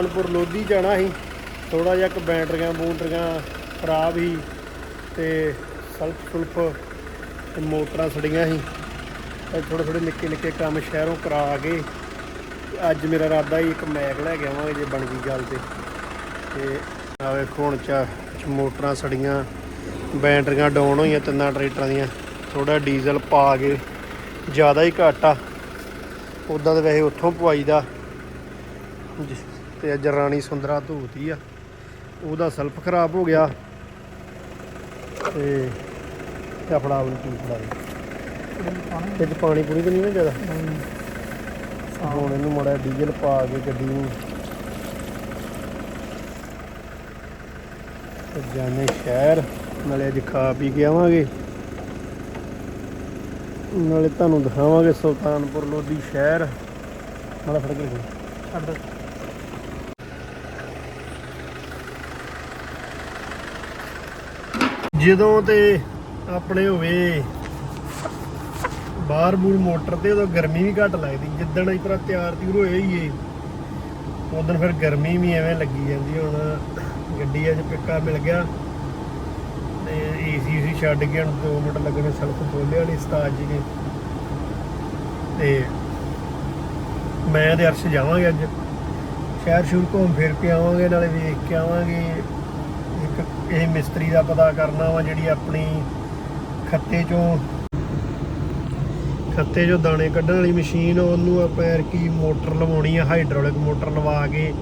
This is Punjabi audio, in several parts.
ਕਾਨਪੁਰ ਲੋਧੀ ਜਾਣਾ ਸੀ। ਥੋੜਾ ਜਿਹਾ ਕ ਬੈਟਰੀਆਂ ਬੂਟਰੀਆਂ ਖਰਾਬ ਸੀ ਤੇ ਸਲਫ ਸੁਲਫ ਤੇ ਮੋਟਰਾਂ ਸੜੀਆਂ ਸੀ। ਤੇ ਥੋੜੇ ਥੋੜੇ ਨਿੱਕੇ ਨਿੱਕੇ ਕੰਮ ਸ਼ਹਿਰੋਂ ਕਰਾ ਕੇ ਅੱਜ ਮੇਰਾ ਇਰਾਦਾ ਹੀ ਇੱਕ ਮੈਕ ਲੈ ਕੇ ਆਵਾਂਗੇ ਜੇ ਬਣ ਗਈ ਗੱਲ ਤੇ। ਤੇ ਆ ਵੇਖੋ ਹੁਣ ਚਾ ਮੋਟਰਾਂ ਸੜੀਆਂ ਬੈਟਰੀਆਂ ਡਾਊਨ ਹੋਈਆਂ ਤਿੰਨਾਂ ਟਰੈਕਟਰਾਂ ਦੀਆਂ। ਥੋੜਾ ਡੀਜ਼ਲ ਪਾ ਕੇ ਜ਼ਿਆਦਾ ਹੀ ਘੱਟ ਆ। ਉਦਾਂ ਤਾਂ ਵੈਸੇ ਉੱਥੋਂ ਪਵਾਈਦਾ ਜੀ, ਤੇ ਅੱਜ ਰਾਣੀ ਸੁੰਦਰਾ ਧੂਤੀ ਆ। ਉਹਦਾ ਸਲਫ ਖਰਾਬ ਹੋ ਗਿਆ ਤੇ ਤੇ ਆਪਣਾ ਨੂੰ ਕੀ ਫੜਾ ਇਹ ਚ ਪਾਣੀ ਪੂਰੀ ਤਾਂ ਨਹੀਂ ਨਾ ਜ਼ਿਆਦਾ? ਹੁਣ ਇਹਨੂੰ ਮੜਾ ਡੀਜ਼ਲ ਪਾ ਕੇ ਗੱਡੀ ਨੂੰ। ਤੇ ਜਾਣੇ ਸ਼ਹਿਰ ਨਾਲੇ ਅੱਜ ਖਾ ਪੀ ਕੇ ਆਵਾਂਗੇ। ਨਾਲੇ ਤੁਹਾਨੂੰ ਦਿਖਾਵਾਂਗੇ ਸੁਲਤਾਨਪੁਰ ਲੋਧੀ ਸ਼ਹਿਰ। ਨਾਲੇ ਫੜ ਕੇ ਛੱਡ। ਜਦੋਂ ਤੇ ਆਪਣੇ ਹੋਵੇ ਬਾਹਰ ਬੂਰ ਮੋਟਰ ਤੇ, ਉਦੋਂ ਗਰਮੀ ਵੀ ਘੱਟ ਲੱਗਦੀ। ਜਿੱਦਣ ਇਸ ਤਰ੍ਹਾਂ ਤਿਆਰ ਤਿਉਰ ਹੋਏ ਹੀ ਏ ਉਦੋਂ ਫਿਰ ਗਰਮੀ ਵੀ ਐਵੇਂ ਲੱਗੀ ਜਾਂਦੀ। ਹੁਣ ਗੱਡੀ ਅੱਜ ਪਿੱਕਾ ਮਿਲ ਗਿਆ ਤੇ ਏਸੀ ਸੀ ਛੱਡ ਕੇ ਹੁਣ 2 ਮਿੰਟ ਲੱਗਣੇ ਸਲਫ ਖੋਲੇ ਨਹੀਂ ਉਸਤਾਦ ਜੀ ਨੇ। ਤੇ ਮੈਂ ਤੇ ਅਰਸ਼ ਜਾਵਾਂਗੇ ਅੱਜ। ਸ਼ਹਿਰ ਸ਼ੁਰੂ ਘੁੰਮ ਫਿਰ ਕੇ ਆਵਾਂਗੇ, ਨਾਲੇ ਵੇਖ ਕੇ ਆਵਾਂਗੇ। ਇਹ ਮਿਸਤਰੀ ਦਾ ਪਤਾ ਕਰਨਾ ਵਾ ਜਿਹੜੀ ਆਪਣੀ ਖੱਤੇ ਚੋਂ ਖੱਤੇ ਚੋਂ ਦਾਣੇ ਕੱਢਣ ਵਾਲੀ ਮਸ਼ੀਨ ਉਹਨੂੰ ਆਪਾਂ ਯਾਰ ਕੀ ਮੋਟਰ ਲਵਾਉਣੀ ਆ ਹਾਈਡ੍ਰੋਲਿਕ ਮੋਟਰ ਲਵਾ ਕੇ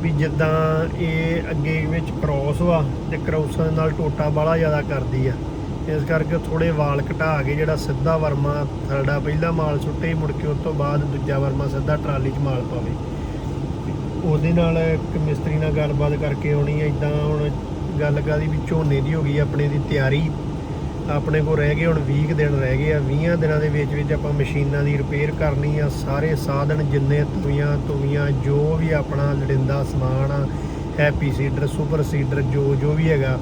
ਵੀ ਜਿੱਦਾਂ ਇਹ ਅੱਗੇ ਵਿੱਚ ਕ੍ਰੋਸ ਵਾ ਤੇ ਕ੍ਰੋਸਾਂ ਦੇ ਨਾਲ ਟੋਟਾ ਬਾਲਾ ਜ਼ਿਆਦਾ ਕਰਦੀ ਆ। ਇਸ ਕਰਕੇ ਥੋੜੇ ਵਾਲ ਘਟਾ ਕੇ ਜਿਹੜਾ ਸਿੱਧਾ ਵਰਮਾ ਸਾਡਾ ਪਹਿਲਾ ਮਾਲ ਸੁੱਟੇ ਮੁੜ ਕੇ ਉਸ ਤੋਂ ਬਾਅਦ ਦੂਜਾ ਵਰਮਾ ਸਿੱਧਾ ਟਰਾਲੀ 'ਚ ਮਾਲ ਪਾਵੇ। ਉਹਦੇ ਨਾਲ ਇੱਕ ਮਿਸਤਰੀ ਨਾਲ ਗੱਲਬਾਤ ਕਰਕੇ ਆਉਣੀ ਐ ਇਦਾਂ ਹੁਣ ਗੱਲ ਕਾਦੀ ਵੀ ਝੋਨੇ ਦੀ ਹੋ ਗਈ ਆਪਣੇ ਦੀ ਤਿਆਰੀ। ਆਪਣੇ ਕੋਲ ਰਹਿ ਗਏ, ਹੁਣ 20 ਕੁ ਦਿਨ ਰਹਿ ਗਏ ਆ। 20 ਦਿਨਾਂ ਦੇ ਵਿੱਚ ਵਿੱਚ ਆਪਾਂ ਮਸ਼ੀਨਾਂ ਦੀ ਰਿਪੇਅਰ ਕਰਨੀ ਆ। ਸਾਰੇ ਸਾਧਨ ਜਿੰਨੇ ਤਵੀਆਂ ਤਵੀਆਂ ਜੋ ਵੀ ਆਪਣਾ ਲੜਿੰਦਾ ਸਮਾਨ ਆ ਹੈਪੀ ਸੀਡਰ ਸੁਪਰ ਸੀਡਰ ਜੋ ਜੋ ਵੀ ਹੈਗਾ,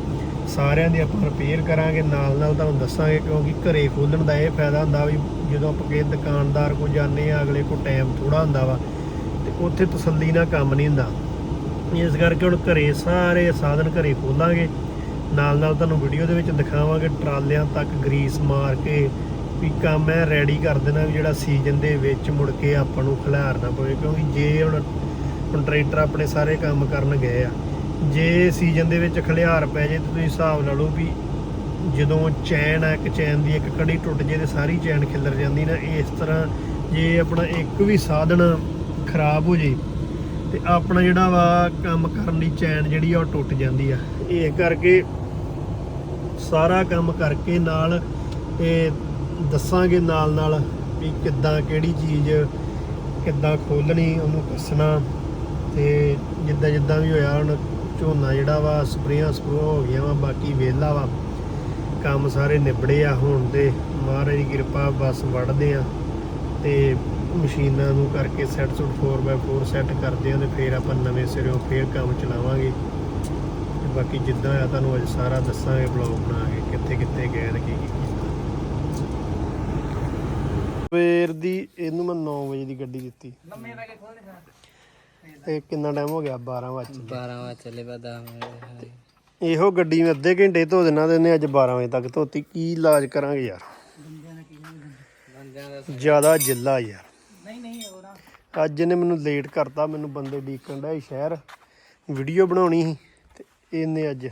ਸਾਰਿਆਂ ਦੀ ਆਪਾਂ ਰਿਪੇਅਰ ਕਰਾਂਗੇ। ਨਾਲ ਨਾਲ ਤੁਹਾਨੂੰ ਦੱਸਾਂਗੇ, ਕਿਉਂਕਿ ਘਰੇ ਖੋਲਣ ਦਾ ਇਹ ਫਾਇਦਾ ਹੁੰਦਾ ਵੀ ਜਦੋਂ ਆਪਾਂ ਕਿਸੇ ਦੁਕਾਨਦਾਰ ਕੋਲ ਜਾਂਦੇ ਆ, ਅਗਲੇ ਕੋਲ ਟਾਈਮ ਥੋੜਾ ਹੁੰਦਾ ਵਾ, ਤੇ ਉੱਥੇ ਤਸੱਲੀ ਨਾਲ ਕੰਮ ਨਹੀਂ ਹੁੰਦਾ। ਇਸ ਕਰਕੇ ਹੁਣ ਘਰੇ ਸਾਰੇ ਸਾਧਨ ਘਰੇ ਖੋਲਾਂਗੇ। ਨਾਲ ਨਾਲ ਤੁਹਾਨੂੰ ਵੀਡੀਓ ਦੇ ਵਿੱਚ ਦਿਖਾਵਾਂਗੇ ਟਰਾਲਿਆਂ ਤੱਕ ਗਰੀਸ ਮਾਰ ਕੇ ਵੀ ਕੰਮ ਹੈ ਰੈਡੀ ਕਰ ਦੇਣਾ ਵੀ ਜਿਹੜਾ ਸੀਜ਼ਨ ਦੇ ਵਿੱਚ ਮੁੜ ਕੇ ਆਪਾਂ ਨੂੰ ਖਿਲਾਰਨਾ ਪਵੇ, ਕਿਉਂਕਿ ਜੇ ਹੁਣ ਹੁਣ ਟਰੈਕਟਰ ਆਪਣੇ ਸਾਰੇ ਕੰਮ ਕਰਨ ਗਏ ਆ, ਜੇ ਸੀਜ਼ਨ ਦੇ ਵਿੱਚ ਖਲਿਆਰ ਪੈ ਜੇ ਤੇ ਤੁਸੀਂ ਹਿਸਾਬ ਲਾ ਲਓ ਵੀ ਜਦੋਂ ਚੈਨ ਆ, ਇੱਕ ਚੈਨ ਦੀ ਇੱਕ ਕੜੀ ਟੁੱਟ ਜੇ ਤੇ ਸਾਰੀ ਚੈਨ ਖਿਲਰ ਜਾਂਦੀ ਨਾ, ਇਸ ਤਰ੍ਹਾਂ ਜੇ ਆਪਣਾ ਇੱਕ ਵੀ ਸਾਧਨ ਖਰਾਬ ਹੋ ਜੇ ਤੇ ਆਪਣਾ ਜਿਹੜਾ ਵਾ ਕੰਮ ਕਰਨ ਦੀ ਚੈਨ ਜਿਹੜੀ ਆ ਉਹ ਟੁੱਟ ਜਾਂਦੀ ਆ। ਇਹ ਕਰਕੇ ਸਾਰਾ ਕੰਮ ਕਰਕੇ ਨਾਲ ਇਹ ਦੱਸਾਂਗੇ ਨਾਲ ਨਾਲ ਵੀ ਕਿੱਦਾਂ ਕਿਹੜੀ ਚੀਜ਼ ਕਿੱਦਾਂ ਖੋਲਣੀ ਉਹਨੂੰ ਕੱਸਣਾ ਤੇ ਜਿੱਦਾਂ ਜਿੱਦਾਂ ਵੀ ਹੋਇਆ ਹੁਣ ਝੋਨਾ ਜਿਹੜਾ ਵਾ ਸਪਰੇਆਂ ਸਪਰੂ ਹੋ ਗਈਆਂ ਵਾ, ਬਾਕੀ ਵਿਹਲਾ ਵਾ। ਕੰਮ ਸਾਰੇ ਨਿਬੜੇ ਆ ਹੁਣ ਤੇ ਮਹਾਰਾਜ ਦੀ ਕਿਰਪਾ ਬਸ ਵੜਦੇ ਆ ਤੇ ਮਸ਼ੀਨਾਂ ਨੂੰ ਕਰਕੇ ਸੈੱਟ ਸੁੱਟ 4x4 ਸੈੱਟ ਕਰਦੇ ਆ ਤੇ ਫਿਰ ਆਪਾਂ ਨਵੇਂ ਸਿਰਿਓਂ ਫੇਰ ਕੰਮ ਚਲਾਵਾਂਗੇ। ਤੇ ਬਾਕੀ ਜਿੱਦਾਂ ਆ ਤੁਹਾਨੂੰ ਅੱਜ ਸਾਰਾ ਦੱਸਾਂਗੇ ਬਲੌਗ ਬਣਾ ਕੇ ਕਿੱਥੇ ਕਿੱਥੇ ਗਏ ਤੇ ਕੀ ਕੀ ਕੀਤਾ। ਸਵੇਰ ਦੀ ਇਹਨੂੰ ਮੈਂ 9 ਵਜੇ ਦੀ ਗੱਡੀ ਦਿੱਤੀ। ਤੇ ਕਿੰਨਾ ਟਾਈਮ ਹੋ ਗਿਆ? 12 ਵਜੇ 12 ਵਜੇ ਚੱਲੇ ਬਾ 10 ਮਿੰਟ ਇਹੋ ਗੱਡੀ ਮੈਂ ਅੱਧੇ ਘੰਟੇ ਧੋ ਦੇਣਾ ਤੇ ਇਹਨੇ ਅੱਜ 12 ਵਜੇ ਤੱਕ ਧੋਤੀ। ਕੀ ਇਲਾਜ ਕਰਾਂਗੇ ਯਾਰ? ਬੰਦਿਆਂ ਦਾ ਜ਼ਿਆਦਾ ਜਿੱਲਾ ਯਾਰ। ਅੱਜ ਇਹਨੇ ਮੈਨੂੰ ਲੇਟ ਕਰਤਾ, ਮੈਨੂੰ ਬੰਦੇ ਡੀਕਣ ਦਾ ਸ਼ਹਿਰ। ਵੀਡੀਓ ਬਣਾਉਣੀ ਸੀ ਤੇ ਇਹਨੇ ਅੱਜ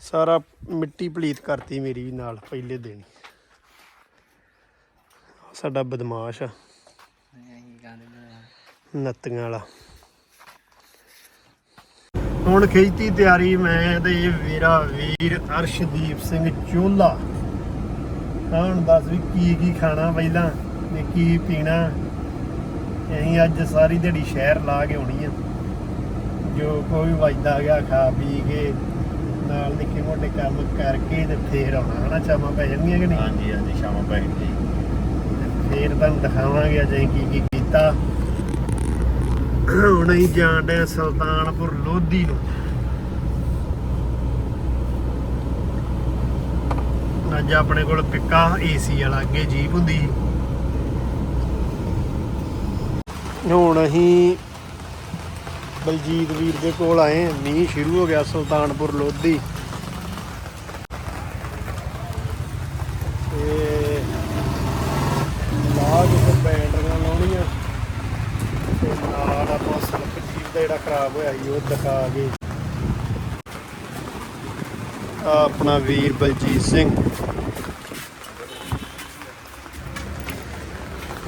ਸਾਰਾ ਮਿੱਟੀ ਪਲੀਤ ਕਰਤੀ ਮੇਰੀ ਵੀ ਨਾਲ ਪਹਿਲੇ ਦਿਨ ਸਾਡਾ ਬਦਮਾਸ਼ ਆ। ਨੱਤੀਆਂ ਵਾਲਾ। ਹੁਣ ਖੇਤੀ ਤਿਆਰੀ, ਮੈਂ ਤੇ ਇਹ ਵੀਰਾ ਵੀਰ ਅਰਸ਼ਦੀਪ ਸਿੰਘ ਚੋਲਾ। ਹੁਣ ਦੱਸ ਵੀ ਕੀ ਕੀ ਖਾਣਾ ਪਹਿਲਾਂ ਤੇ ਕੀ ਪੀਣਾ। ਅਸੀਂ ਅੱਜ ਸਾਰੀ ਦਿਹਾੜੀ ਸ਼ਹਿਰ ਲਾ ਕੇ ਆਉਣੀ ਆ। ਜੋ ਕੋਈ ਵਜਦਾ ਗਿਆ ਖਾ ਪੀ ਕੇ ਨਾਲ ਨਿੱਕੇ ਮੋਟੇ ਕੰਮ ਕਰਕੇ ਤੇ ਫੇਰ ਆਉਣਾ ਹਨਾ? ਚਾਮਾਂ ਪੈ ਜਾਣਗੀਆਂ ਕਿ ਨਹੀਂ? ਹਾਂਜੀ ਹਾਂਜੀ ਸ਼ਾਮਾਂ ਪੈ ਗਈ ਫੇਰ ਤੁਹਾਨੂੰ ਦਿਖਾਵਾਂਗੇ ਅੱਜ ਅਸੀਂ ਕੀ ਕੀ ਕੀਤਾ। ਹੁਣ ਅਸੀਂ ਜਾਣ ਹਾਂ ਸੁਲਤਾਨਪੁਰ ਲੋਧੀ ਨੂੰ। ਅੱਜ ਆਪਣੇ ਕੋਲ ਪਿੱਕਾ ਏਸੀ ਵਾਲਾ ਅੱਗੇ ਜੀਪ ਹੁੰਦੀ ਸੀ। ਹੁਣ ਅਸੀਂ ਬਲਜੀਤ ਵੀਰ ਦੇ ਕੋਲ ਆਏ ਮੀਂਹ ਸ਼ੁਰੂ ਹੋ ਗਿਆ ਸੁਲਤਾਨਪੁਰ ਲੋਧੀ। ਤੇ ਲਾਗ ਤੇ ਬੈਟਰੀਆਂ ਲਾਉਣੀਆਂ। ਤੇ ਨਾਲ ਆਪਾਂ ਸਲਕ ਜੀਪ ਦਾ ਜਿਹੜਾ ਖਰਾਬ ਹੋਇਆ ਸੀ, ਉਹ ਦਿਖਾ ਕੇ। ਆਪਣਾ ਵੀਰ ਬਲਜੀਤ ਸਿੰਘ।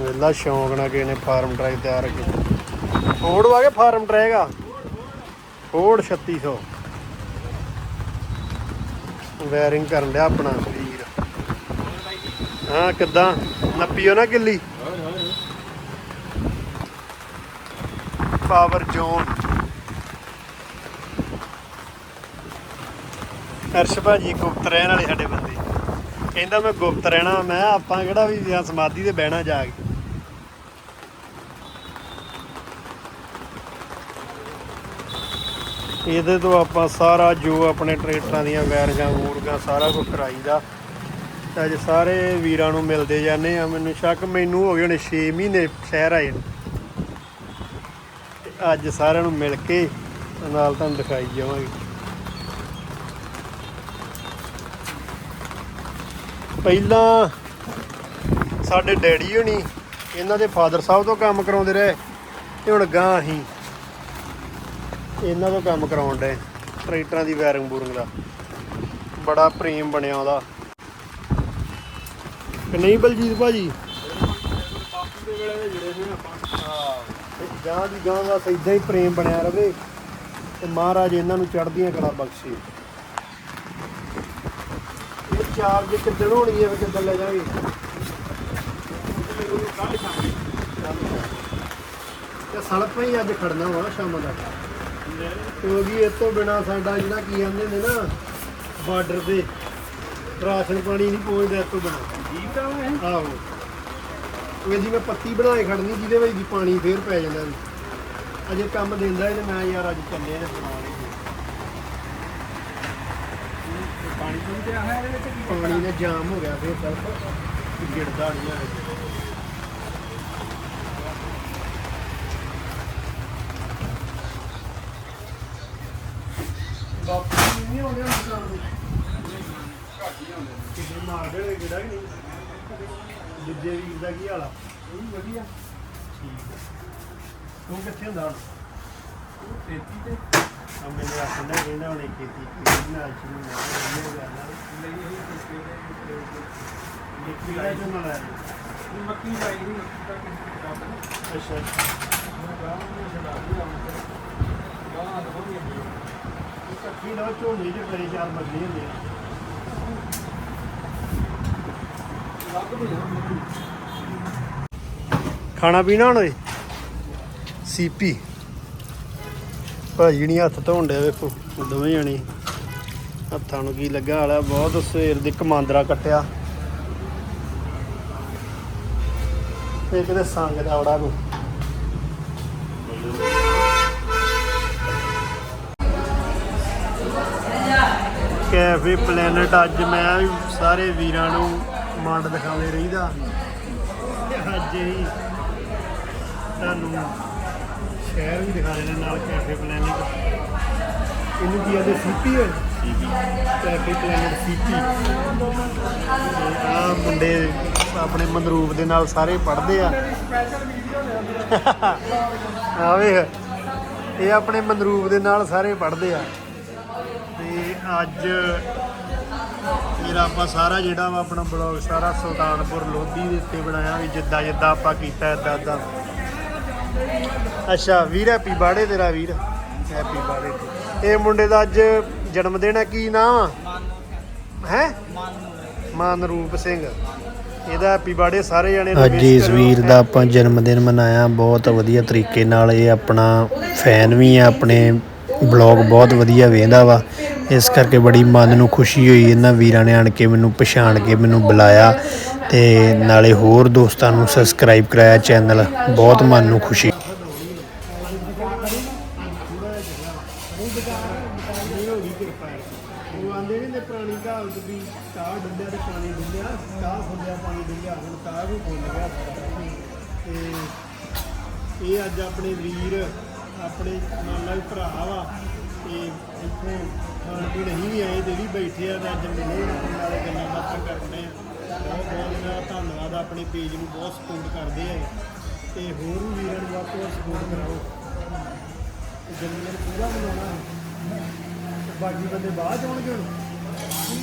ਵੇਲਾ ਸ਼ੌਂਕ ਨਾਲ ਕਿਸੇ ਨੇ ਫਾਰਮ ਡਰਾਈਵ ਤਿਆਰ ਕੀਤਾ ਫੋੜ ਵਾਗੇ ਫਾਰਮ ਡਰਾਈਵ ਆ? ਫੋੜ 3600 ਵਾਇਰਿੰਗ ਕਰਨ ਲਿਆ ਆਪਣਾ। ਵੀਰ ਹਾਂ, ਕਿੱਦਾਂ? ਨੱਪੀਓ ਨਾ ਕਿੱਲੀ ਪਾਵਰ ਜ਼ੋਨ। ਅਰਸ਼ ਭਾਜੀ ਗੁਪਤ ਰਹਿਣ ਵਾਲੇ ਸਾਡੇ ਬੰਦੇ। ਕਹਿੰਦਾ ਮੈਂ ਗੁਪਤ ਰਹਿਣਾ, ਮੈਂ ਆਪਾਂ ਕਿਹੜਾ ਵੀ ਸਮਾਧੀ ਤੇ ਬਹਿਣਾ ਜਾ ਕੇ। ਇਹਦੇ ਤੋਂ ਆਪਾਂ ਸਾਰਾ ਜੋ ਆਪਣੇ ਟਰੈਕਟਰਾਂ ਦੀਆਂ ਵੈਰਿੰਗਾਂ ਵੂਰਗਾਂ ਸਾਰਾ ਕੁਝ ਕਰਾਈਦਾ। ਤੇ ਅੱਜ ਸਾਰੇ ਵੀਰਾਂ ਨੂੰ ਮਿਲਦੇ ਜਾਂਦੇ ਆ ਮੈਨੂੰ ਸ਼ੱਕ, ਮੈਨੂੰ ਹੋ ਗਏ ਹੁਣ 6 ਮਹੀਨੇ ਸ਼ਹਿਰ ਆਏ ਨੂੰ। ਤੇ ਅੱਜ ਸਾਰਿਆਂ ਨੂੰ ਮਿਲ ਕੇ ਨਾਲ ਤੁਹਾਨੂੰ ਦਿਖਾਈ ਜਾਵਾਂਗੇ। ਪਹਿਲਾਂ ਸਾਡੇ ਡੈਡੀ ਹੋਣੀ, ਇਹਨਾਂ ਦੇ ਫਾਦਰ ਸਾਹਿਬ ਤੋਂ ਕੰਮ ਕਰਾਉਂਦੇ ਰਹੇ, ਤੇ ਹੁਣ ਗਾਂ ਅਸੀਂ। ਇਹਨਾਂ ਤੋਂ ਕੰਮ ਕਰਾਉਣ ਡੇ ਟਰੈਕਟਰਾਂ ਦੀ ਵਾਇਰਿੰਗ ਬੂਰਿੰਗ ਦਾ। ਬੜਾ ਪ੍ਰੇਮ ਬਣਿਆ ਉਹਦਾ। ਕਿ ਨਹੀਂ ਬਲਜੀਤ ਭਾਜੀ? ਗਾਂ ਦੀ ਗਾਂ ਦਾ ਇਦਾਂ ਹੀ ਪ੍ਰੇਮ ਬਣਿਆ ਰਵੇ ਤੇ ਮਹਾਰਾਜ ਇਹਨਾਂ ਨੂੰ ਚੜ੍ਹਦੀਆਂ ਕਲਾ ਬਖਸ਼ੇ। ਇਹ ਚਾਰਜ ਕਿੱਦਣ ਹੋਣੀ ਹੈ ਕਿੱਦਣ ਲੈ ਜਾਵਾਂਗੇ ਤੇ ਸੜਕ ਹੀ ਅੱਜ ਖੜਨਾ ਵਾ ਸ਼ਾਮ ਦਾ ਕਿਉਂਕਿ ਇਸ ਤੋਂ ਬਿਨਾ ਸਾਡਾ ਜਿਹੜਾ ਕੀ ਕਹਿੰਦੇ ਨੇ ਨਾ ਬਾਰਡਰ ਤੇ ਰਾਸ਼ਨ ਪਾਣੀ ਨਹੀਂ ਪਹੁੰਚਦਾ ਇਸ ਤੋਂ ਬਿਨਾ। ਹੈ। ਆਹੋ। ਉਹ ਜੀ ਮੈਂ ਪੱਤੀ ਬਣਾ ਕੇ ਖੜਨੀ ਜਿਹਦੇ ਵਿੱਚ ਦੀ ਪਾਣੀ ਫੇਰ ਪੈ ਜਾਂਦਾ ਵੀ ਅਜੇ ਕੰਮ ਦਿੰਦਾ ਤੇ ਮੈਂ ਯਾਰ ਅੱਜ ਚੱਲੇ ਨੇ ਪਾਣੀ ਪੂਣੀ ਤੇ ਆਹ ਇਹਦੇ ਵਿੱਚ ਪਾਣੀ ਨੇ ਜਾਮ ਹੋ ਗਿਆ ਫੇਰ ਸੜਕ ਗਿੜਦਾ ਨਹੀਂ ਆ ਬਾਪੂ ਜੀ ਨਹੀਂ ਆਉਂਦੇ ਹੁਣ ਦੁਕਾਨ ਤੇ ਕਿਤੇ ਮਾਰਦੇ ਹੋਏ ਕਿਹੜਾ ਕਿ ਨਹੀਂ ਦੂਜੇ ਵੀਰ ਦਾ ਕੀ ਹਾਲ ਆ? ਉਹ ਵੀ ਵਧੀਆ। ਠੀਕ ਤੂੰ ਕਿੱਥੇ ਹੁੰਦਾ ਹੁਣ? ਤੇਤੀ ਤੇ। ਆ ਮੇਰੇ ਆਪਣੇ ਕਹਿੰਦਾ ਹੁਣ ਖੇਤੀ ਕੀਤੀ ਨਾਲ ਸ਼ੁਰੂ ਨਾ ਹੋ ਗਿਆ ਨਾ ਲਈ ਹੋਈ ਕਿਸੇ ਦੇ ਦੇਖੀ ਲੈ ਜੋ ਨਾ ਲੈ ਮੱਕੀ ਲਾਈ ਹੋਈ ਮੱਕੀ ਦਾ ਕਿਸੇ ਕੰਮ ਨਹੀਂ ਅੱਛਾ। ਮੈਂ ਗਾਂਵ ਨੂੰ ਛਡਾ ਦਿਆ ਹੁਣ ਗਾਂਵ ਹੋ ਗਈ ਇਕੱਠੀ ਲੋ ਝੋਨੇ ਕਰੇ ਚਾਰ ਮੱਲੀ ਹੁੰਦੇ ਆ ਲੱਗ ਵੀ ਜਾਂਦੀ ਖਾਣਾ ਪੀਣਾ ਹੁਣ ਓਏ? ਸੀਪੀ ਭਾਜੀ ਨਹੀਂ ਹੱਥ ਧੋਣ ਡਿਆ ਵੇਖੋ, ਦੋਵੇਂ ਜਣੇ। ਹੱਥਾਂ ਨੂੰ ਕੀ ਲੱਗਾ ਹਾਲਾ, ਬਹੁਤ ਸਵੇਰ ਦੀ ਕਮਾਂਦਰਾ ਕੱਟਿਆ। ਇਹ ਕਿਤੇ ਸੰਗ ਦਾ ਔੜਾ ਕੋ ਕੈਫੇ ਪਲੈਨਟ ਅੱਜ ਮੈਂ ਵੀ ਸਾਰੇ ਵੀਰਾਂ ਨੂੰ ਮੰਡ ਦਿਖਾਉਂਦੇ ਰਹੀਦਾ। ਅੱਜ ਹੀ ਤੁਹਾਨੂੰ ਸ਼ਹਿਰ ਵੀ ਦਿਖਾ ਦੇਣਾ ਨਾਲ ਕੈਫੇ ਪਲੈਨਟ ਇਹਨੂੰ ਕੀ ਆਦੇ ਸੀਪੀ ਹੈ? Cafe planet CP. ਆ ਮੁੰਡੇ ਆਪਣੇ ਮੰਦਰੂਪ ਦੇ ਨਾਲ ਸਾਰੇ ਪੜ੍ਹਦੇ ਆ। ਆ ਵੇਖ ਇਹ ਆਪਣੇ ਮੰਦਰੂਪ ਦੇ ਨਾਲ ਸਾਰੇ ਪੜ੍ਹਦੇ ਆ। ਤੇ ਅੱਜ ਮੇਰਾ ਆਪਾਂ ਸਾਰਾ ਜਿਹੜਾ ਵਾ ਆਪਣਾ ਬਲੌਗ ਸਾਰਾ ਸੁਲਤਾਨਪੁਰ ਲੋਧੀ ਦੇ ਉੱਤੇ ਬਣਾਇਆ ਵੀ ਜਿੱਦਾਂ ਜਿੱਦਾਂ ਆਪਾਂ ਕੀਤਾ ਇਦਾਂ ਇਦਾਂ ਅੱਛਾ ਵੀਰ ਹੈਪੀ ਬਾੜੇ ਤੇਰਾ ਵੀਰ। ਹੈਪੀ ਬਾੜੇ ਇਹ ਮੁੰਡੇ ਦਾ ਅੱਜ ਜਨਮ ਦਿਨ ਹੈ ਕੀ ਨਾਮ ਹੈ? ਮਾਨਰੂਪ ਸਿੰਘ। ਇਹਦਾ ਹੈਪੀ ਬਾੜੇ ਸਾਰੇ ਜਣੇ ਨੂੰ ਅੱਜ ਇਸ। ਵੀਰ ਦਾ ਆਪਾਂ ਜਨਮ ਦਿਨ ਮਨਾਇਆ ਬਹੁਤ ਵਧੀਆ ਤਰੀਕੇ ਨਾਲ ਇਹ ਆਪਣਾ ਫੈਨ ਵੀ ਆ ਆਪਣੇ ਬਲੌਗ ਬਹੁਤ ਵਧੀਆ ਵੇਖਦਾ ਵਾ। ਇਸ ਕਰਕੇ ਬੜੀ ਮਨ ਨੂੰ ਖੁਸ਼ੀ ਹੋਈ ਇਹਨਾਂ ਵੀਰਾਂ ਨੇ ਆਣ ਕੇ ਮੈਨੂੰ ਪਛਾਣ ਕੇ ਮੈਨੂੰ ਬੁਲਾਇਆ ਤੇ ਨਾਲੇ ਹੋਰ ਦੋਸਤਾਂ ਨੂੰ ਸਬਸਕ੍ਰਾਈਬ ਕਰਾਇਆ ਚੈਨਲ ਬਹੁਤ ਮਨ ਨੂੰ ਖੁਸ਼ੀ। ਤੋਂ ਸਪੋਰਟ ਕਰਾਓ। ਜਨਮਦਿਨ ਪੂਰਾ ਮਨਾਉਣਾ ਤੇ ਬਾਕੀ ਬੰਦੇ ਬਾਅਦ 'ਚ ਆਉਣਗੇ ਹੁਣ।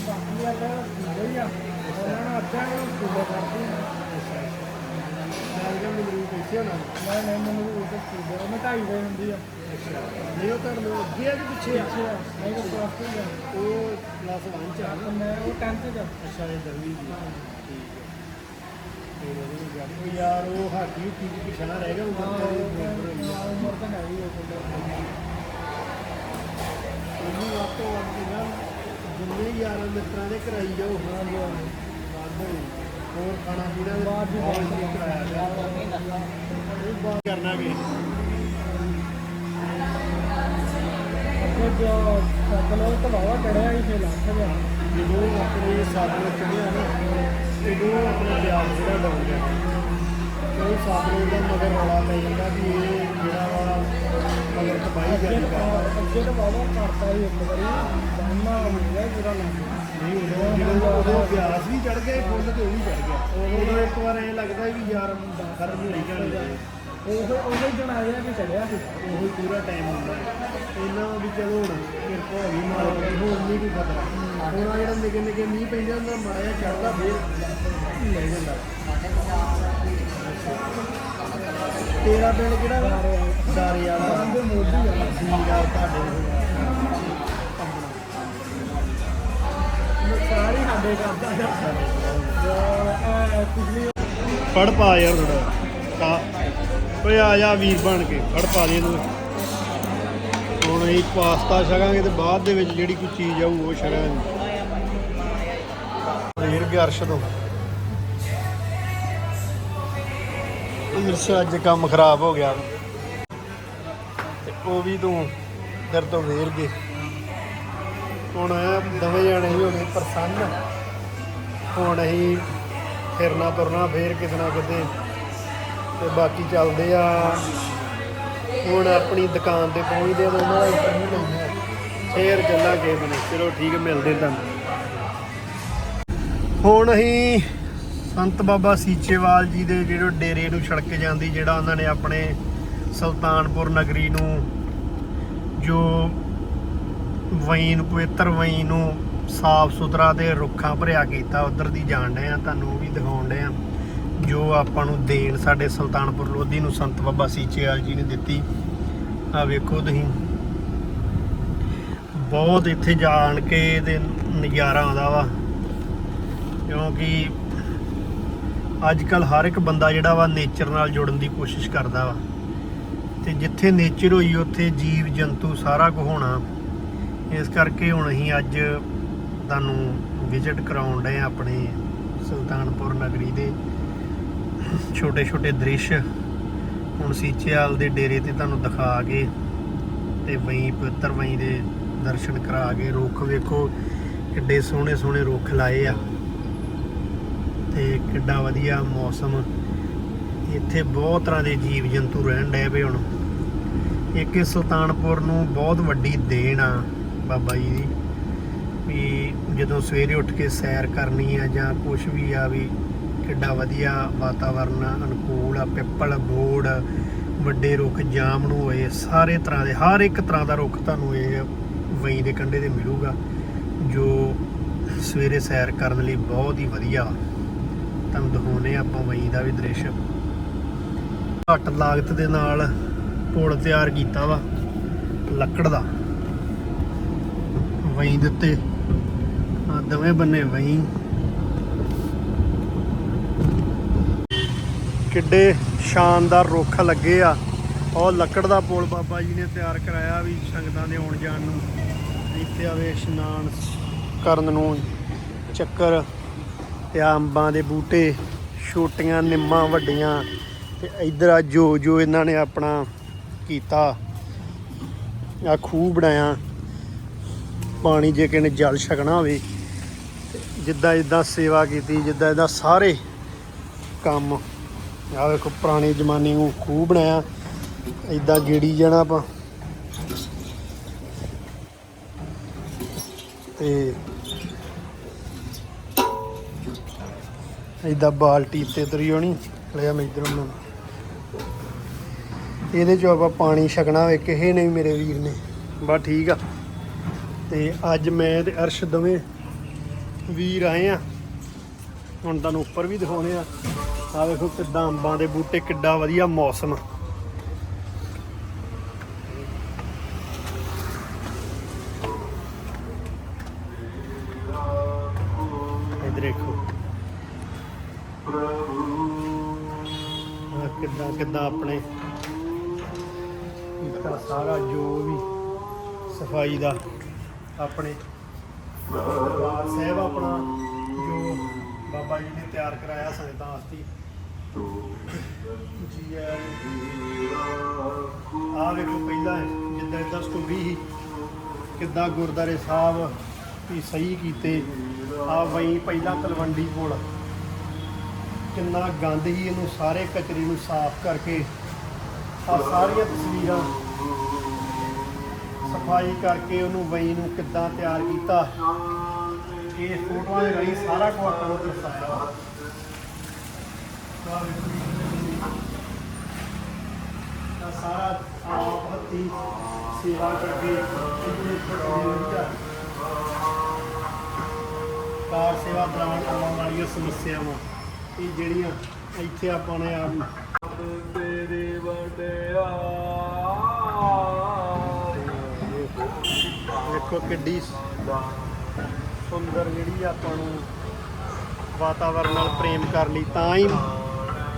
ਬਾਕੀ ਵਾਲਾ ਹੋਈ ਆ। ਉਹਨਾਂ ਨੂੰ ਅੱਧਾ ਨੂੰ ਸੁਬਾ ਕਰਦੇ ਆ। ਮੈਂ ਕਿਹਾ ਮੈਨੂੰ ਪੈਸੇ ਹੋਣਾ। ਮੈਂ ਨਹੀਂ ਮੈਨੂੰ ਉਹ ਤਾਂ ਸੁਬਾ ਮੈਂ ਢਾਈ ਵਜੇ ਹੁੰਦੀ ਆ। ਨਹੀਂ ਉਹ ਤੁਹਾਨੂੰ ਅੱਗੇ ਆ ਕਿ ਪਿੱਛੇ ਆ? ਅੱਛਾ ਮੈਂ ਤਾਂ ਕਲਾਸ ਤੇ ਉਹ ਪਲੱਸ 1 ਚ ਆ ਤਾਂ ਮੈਂ ਉਹ 10th ਚ ਆ। ਅੱਛਾ ਇਹ ਦਰਵੀ ਜੀ ਠੀਕ ਹੈ ਤੇ ਉਹ ਗੱਲ ਉਹ ਯਾਰ ਉਹ ਹਾਕੀ ਕੀ ਪਿਛਣਾ ਰਹਿ ਗਿਆ ਹਾਂ, ਉਮਰ ਤੇ ਉਹ- ਹਾਂ, ਉਮਰ ਤਾਂ ਹੈ ਹੀ ਆ ਤੁਹਾਡਾ ਉਹਨੂੰ ਵੱਧ ਤੋਂ ਵੱਧ ਨਾ ਜਿੰਨੇ ਯਾਰਾਂ ਮਿੱਤਰਾਂ ਦੇ ਕਰਾਈ ਜਾਓ ਹਾਂ ਜੀ ਵੱਧ ਹੋਏ। ਹੋਰ ਖਾਣਾ ਪੀਣਾ ਬਾਅਦ ਬਹੁਤ ਕਰਾਇਆ ਗਿਆ ਬਾਤ ਕਰਨਾ। ਵੀ। ਸਤਲੋ ਚੜਿਆ ਹੀ ਫੇ ਲੱਖ ਗਿਆ। ਜਦੋਂ ਆਪਣੇ ਸਾਧਨ ਚੜਿਆ ਨਾ ਉਦੋਂ ਆਪਣਾ ਪਿਆਰ ਜਿਹੜਾ ਡਾਉਣ ਗਿਆ। ਕਿਉਂ ਸਾਧਨ ਦਾ ਮਗਰ ਰੌਲਾ ਪੈ ਜਾਂਦਾ ਵੀ ਇਹ ਜਿਹੜਾ ਵਾ ਮਗਰ ਤਬਾਹੀ ਤਾਂ ਕਰਦਾ ਅੱਗੇ ਤਾਂ ਬਾਵਾ ਕਰਤਾ ਹੀ ਇੱਕ ਵਾਰੀ ਬਾਨਾ ਹੋ ਗਿਆ ਪੂਰਾ ਲੱਗ ਨਹੀਂ ਉਦੋਂ ਜਦੋਂ ਉਦੋਂ ਅਭਿਆਸ ਵੀ ਚੜ ਗਿਆ ਫੁੱਲ ਤੇ ਉਹ ਵੀ ਚੜ ਗਿਆ। ਉਦੋਂ ਇੱਕ ਵਾਰ ਐ ਲੱਗਦਾ ਵੀ ਯਾਰ ਖਰਮ ਨਹੀਂ ਜਾਣੀ ਉਹ ਉਹ ਜਣਾਇਆ ਕਿ ਚੜਿਆ ਸੀ? ਉਹ ਪੂਰਾ ਟਾਈਮ ਹੁੰਦਾ। ਇਹਨਾਂ ਵੀ ਚਲੋ ਹੁਣ ਕਿਰਪਾ ਹੋ ਗਈ ਮਾਲਕ ਹੁਣ ਨਹੀਂ ਕੋਈ ਪਤਾ। ਹੁਣ ਆ ਜਿਹੜਾ ਨਿੱਕੇ ਨਿੱਕੇ ਮੀਂਹ ਪੈਂਦੇ ਹੁੰਦਾ ਮਾੜਾ ਜਿਹਾ ਚੜਦਾ ਫੇਰ ਲੈ ਜਾਂਦਾ। ਤੇਰਾ ਪਿੰਡ ਕਿਹੜਾ ਵਾ? ਦਾਰੇ ਵਾਲਾ ਦੇ ਮੋਢੀ ਤੁਹਾਡੇ ਸਾਰੀ ਸਾਡੇ ਕਰਦਾ ਪਿਛਲੀ ਫੜ ਪਾ ਯਾਰ ਥੋੜਾ ਓਏ ਆ ਜਾ ਵੀਰ ਬਣ ਕੇ ਫੜ ਪਾ ਦੇ ਇਹਨੂੰ। ਹੁਣ ਇਹ ਪਾਸਤਾ ਛਕਾਂਗੇ ਤੇ ਬਾਅਦ ਦੇ ਵਿੱਚ ਜਿਹੜੀ ਕੋਈ ਚੀਜ਼ ਆਊ ਉਹ ਛਕਾਂਗੇ। ਵੀਰ ਕੇ ਅਰਸ਼ ਤੋਂ ਅੱਜ ਕੰਮ ਖਰਾਬ ਹੋ ਗਿਆ। ਤੇ ਉਹ ਵੀ ਤੂੰ ਦਰ ਤੋਂ ਵੇਰ ਗਏ ਹੁਣ ਇਹ ਜਾਣੇ ਹੀ ਹੋਣੇ ਪ੍ਰਸੰਨ। ਹੁਣ ਅਸੀਂ ਫਿਰਨਾ ਤੁਰਨਾ ਫੇਰ ਕਿਤੇ ਨਾ ਕਿਤੇ। ਤੇ ਬਾਕੀ ਚੱਲਦੇ ਆ। ਹੁਣ ਆਪਣੀ ਦੁਕਾਨ ਤੇ ਪਹੁੰਚਦੇ ਆ ਉਹਨਾਂ ਦਾ ਇੰਟਰਵਿਊ ਲੈਂਦੇ ਫੇਰ ਚੱਲਾਂਗੇ ਬਣੇ ਚਲੋ ਠੀਕ ਮਿਲਦੇ ਤੁਹਾਨੂੰ। ਹੁਣ ਅਸੀਂ ਸੰਤ ਬਾਬਾ ਸੀਚੇਵਾਲ ਜੀ ਦੇ ਜਿਹੜੇ ਡੇਰੇ ਨੂੰ ਛੜਕ ਜਾਂਦੀ, ਜਿਹੜਾ ਉਹਨਾਂ ਨੇ ਆਪਣੇ ਸੁਲਤਾਨਪੁਰ ਨਗਰੀ ਨੂੰ, ਜੋ ਵਈਨ ਪਵਿੱਤਰ ਵਈਨ ਨੂੰ ਸਾਫ਼ ਸੁਥਰਾ ਤੇ ਰੁੱਖਾਂ ਭਰਿਆ ਕੀਤਾ, ਉਧਰ ਦੀ ਜਾਣ ਡਏ ਆ ਤੁਹਾਨੂੰ ਉਹ ਵੀ ਦਿਖਾਉਣ ਡਏ ਆ ਜੋ ਆਪਾਂ ਨੂੰ ਦੇਣ ਸਾਡੇ ਸੁਲਤਾਨਪੁਰ ਲੋਧੀ ਨੂੰ ਸੰਤ ਬਾਬਾ ਸੀਚੇਵਾਲ ਜੀ ਨੇ ਦਿੱਤੀ। ਆ ਵੇਖੋ ਤੁਸੀਂ। ਬਹੁਤ ਇੱਥੇ ਜਾਣ ਕੇ ਤੇ ਨਜ਼ਾਰਾ ਆਉਂਦਾ ਵਾ। ਕਿਉਂਕਿ ਅੱਜ ਕੱਲ ਹਰ ਇੱਕ ਬੰਦਾ ਜਿਹੜਾ ਵਾ ਨੇਚਰ ਨਾਲ ਜੁੜਨ ਦੀ ਕੋਸ਼ਿਸ਼ ਕਰਦਾ ਵਾ। ਤੇ ਜਿੱਥੇ ਨੇਚਰ ਹੋਈ, ਉੱਥੇ ਜੀਵ, ਜੰਤੂ ਸਾਰਾ ਕੁ ਹੋਣਾ। ਇਸ ਕਰਕੇ ਹੁਣ ਅਸੀਂ ਅੱਜ ਤੁਹਾਨੂੰ ਵਿਜ਼ਿਟ ਕਰਾਉਣ ਡਏ ਆ ਆਪਣੇ ਸੁਲਤਾਨਪੁਰ ਨਗਰੀ ਦੇ ਛੋਟੇ ਛੋਟੇ ਦ੍ਰਿਸ਼। ਹੁਣ ਸੀਚੇਵਾਲ ਦੇ ਡੇਰੇ ਤੇ ਤੁਹਾਨੂੰ ਦਿਖਾ ਕੇ ਤੇ ਵਹੀਂ ਪਵਿੱਤਰ ਵਹੀਂ ਦੇ ਦਰਸ਼ਨ ਕਰਾ ਕੇ ਰੁੱਖ ਵੇਖੋ, ਕਿੱਡੇ ਸੋਹਣੇ ਸੋਹਣੇ ਰੁੱਖ ਲਾਏ ਆ। ਤੇ ਕਿੱਡਾ ਵਧੀਆ ਮੌਸਮ। ਇੱਥੇ ਬਹੁਤ ਤਰ੍ਹਾਂ ਦੇ ਜੀਵ ਜੰਤੂ ਰਹਿਣ ਡਏ ਪਏ ਹੁਣ। ਇੱਕ ਇਹ ਸੁਲਤਾਨਪੁਰ ਨੂੰ ਬਹੁਤ ਵੱਡੀ ਦੇਣ ਆ ਬਾਬਾ ਜੀ ਦੀ ਵੀ ਜਦੋਂ ਸਵੇਰੇ ਉੱਠ ਕੇ ਸੈਰ ਕਰਨੀ ਆ ਜਾਂ ਕੁਝ ਵੀ ਆ ਵੀ ਕਿੱਡਾ ਵਧੀਆ ਵਾਤਾਵਰਨ ਆ, ਅਨੁਕੂਲ ਆ ਪਿੱਪਲ ਬੋੜ ਵੱਡੇ ਰੁੱਖ ਜਾਮਣੂ ਹੋਏ ਸਾਰੇ ਤਰ੍ਹਾਂ ਦੇ ਹਰ ਇੱਕ ਤਰ੍ਹਾਂ ਦਾ ਰੁੱਖ ਤੁਹਾਨੂੰ ਇਹ ਵਈ ਦੇ ਕੰਢੇ ਤੇ ਮਿਲੂਗਾ ਜੋ ਸਵੇਰੇ ਸੈਰ ਕਰਨ ਲਈ ਬਹੁਤ ਹੀ ਵਧੀਆ। ਤੁਹਾਨੂੰ ਦਿਖਾਉਨੇ ਆਪਾਂ ਵਈ ਦਾ ਵੀ ਦ੍ਰਿਸ਼। ਘੱਟ ਲਾਗਤ ਦੇ ਨਾਲ ਪੁਲ ਤਿਆਰ ਕੀਤਾ ਵਾ, ਲੱਕੜ ਦਾ। ਵਈ ਦੇ ਉੱਤੇ ਆ ਦੋਵੇਂ ਬੰਨੇ ਵਈ। ਕਿੱਡੇ ਸ਼ਾਨਦਾਰ ਰੁੱਖ ਲੱਗੇ ਆ। ਉਹ ਲੱਕੜ ਦਾ ਪੁਲ ਬਾਬਾ ਜੀ ਨੇ ਤਿਆਰ ਕਰਾਇਆ ਵੀ ਸੰਗਤਾਂ ਦੇ ਆਉਣ ਜਾਣ ਨੂੰ। ਇੱਥੇ ਆਵੇ ਇਸ਼ਨਾਨ ਕਰਨ ਨੂੰ ਚੱਕਰ। ਤੇ ਆਹ ਅੰਬਾਂ ਦੇ ਬੂਟੇ, ਛੋਟੀਆਂ ਨਿੰਮਾਂ ਵੱਡੀਆਂ ਤੇ ਇਧਰ ਆ ਜੋ ਜੋ ਇਹਨਾਂ ਨੇ ਆਪਣਾ ਕੀਤਾ ਆ ਖੂਹ ਬਣਾਇਆ। ਪਾਣੀ ਜੇ ਕਿਸੇ ਨੇ ਜਲ ਛਕਣਾ ਹੋਵੇ ਜਿੱਦਾਂ ਜਿੱਦਾਂ ਸੇਵਾ ਕੀਤੀ, ਜਿੱਦਾਂ ਇਹਦਾ ਸਾਰੇ ਕੰਮ। ਆ ਵੇਖੋ, ਪੁਰਾਣੇ ਜ਼ਮਾਨੇ ਨੂੰ ਖੂਹ ਬਣਾਇਆ, ਇਦਾਂ ਗੇੜੀ ਜਾਣਾ ਆਪਾਂ। ਤੇ ਇਦਾਂ ਬਾਲਟੀ ਤੇ ਤਰੀ ਹੋਣੀ ਲਿਆ ਮੈਂ ਇਧਰ ਨੂੰ। ਇਹਦੇ ਚੋਂ ਆਪਾਂ ਪਾਣੀ ਛਕਣਾ ਹੋਵੇ ਕਿਸੇ ਨੇ ਵੀ ਮੇਰੇ ਵੀਰ ਨੇ। ਬਸ ਠੀਕ ਆ। ਤੇ ਅੱਜ ਮੈਂ ਤੇ ਅਰਸ਼ ਦੋਵੇਂ ਵੀਰ ਆਏ ਆ। ਹੁਣ ਤੁਹਾਨੂੰ ਉੱਪਰ ਵੀ ਦਿਖਾਉਣੇ ਆ। ਆ ਵੇਖੋ ਕਿੱਦਾਂ ਅੰਬਾਂ ਦੇ ਬੂਟੇ ਕਿੱਡਾ ਵਧੀਆ ਮੌਸਮ ਇਧਰ ਦੇਖੋ। ਕਿੱਦਾਂ ਕਿੱਦਾਂ ਆਪਣੇ? ਇਸਦਾ ਸਾਰਾ ਜੋ ਵੀ ਸਫ਼ਾਈ ਦਾ ਆਪਣੇ ਦਰਬਾਰ ਸਾਹਿਬ ਆਪਣਾ ਜੋ ਬਾਬਾ ਜੀ ਨੇ ਤਿਆਰ ਕਰਾਇਆ ਸੰਗਤਾਂ ਵਾਸਤੇ। ਜੀ ਆ ਵੇਖੋ ਪਹਿਲਾਂ ਜਿੱਦਾਂ ਇਦਾਂ ਸਟੋਰੀ ਸੀ, ਕਿੱਦਾਂ ਗੁਰਦਾਰੇ ਸਾਹਿਬ ਵੀ ਸਹੀ ਕੀਤੇ ਆ ਵਈ ਪਹਿਲਾਂ ਤਲਵੰਡੀ ਕੋਲ ਕਿੰਨਾ ਗੰਦ ਹੀ ਇਹਨੂੰ ਸਾਰੇ ਕਚਰੇ ਨੂੰ ਸਾਫ਼ ਕਰਕੇ ਆ ਸਾਰੀਆਂ ਤਸਵੀਰਾਂ ਸਫ਼ਾਈ ਕਰਕੇ ਉਹਨੂੰ ਵਈ ਨੂੰ ਕਿੱਦਾਂ ਤਿਆਰ ਕੀਤਾ, ਇਹ ਫੋਟੋਆਂ ਦੇ ਰਾਹੀਂ ਸਾਰਾ ਕੁਝ ਆਪਾਂ ਦਰਸਾਇਆ ਵਾ ਸਾਰਾ ਆਪ ਹੱਥੀ ਸੇਵਾ ਕਰਕੇ ਇਹਨੂੰ ਬੜੀ ਵਧੀਆ ਕਾਰ ਸੇਵਾ ਦੌਰਾਨ ਆਉਣ ਵਾਲੀਆਂ ਸਮੱਸਿਆਵਾਂ। ਇਹ ਜਿਹੜੀਆਂ ਇੱਥੇ ਆਪਾਂ ਨੇ ਆ ਤੇਰੇ ਵਡਿਆ ਵੇਖੋ ਕਿੱਡੀ ਸੁੰਦਰ ਜਿਹੜੀ ਆਪਾਂ ਨੂੰ ਵਾਤਾਵਰਨ ਨਾਲ ਪ੍ਰੇਮ ਕਰ ਲਈ, ਤਾਂ ਹੀ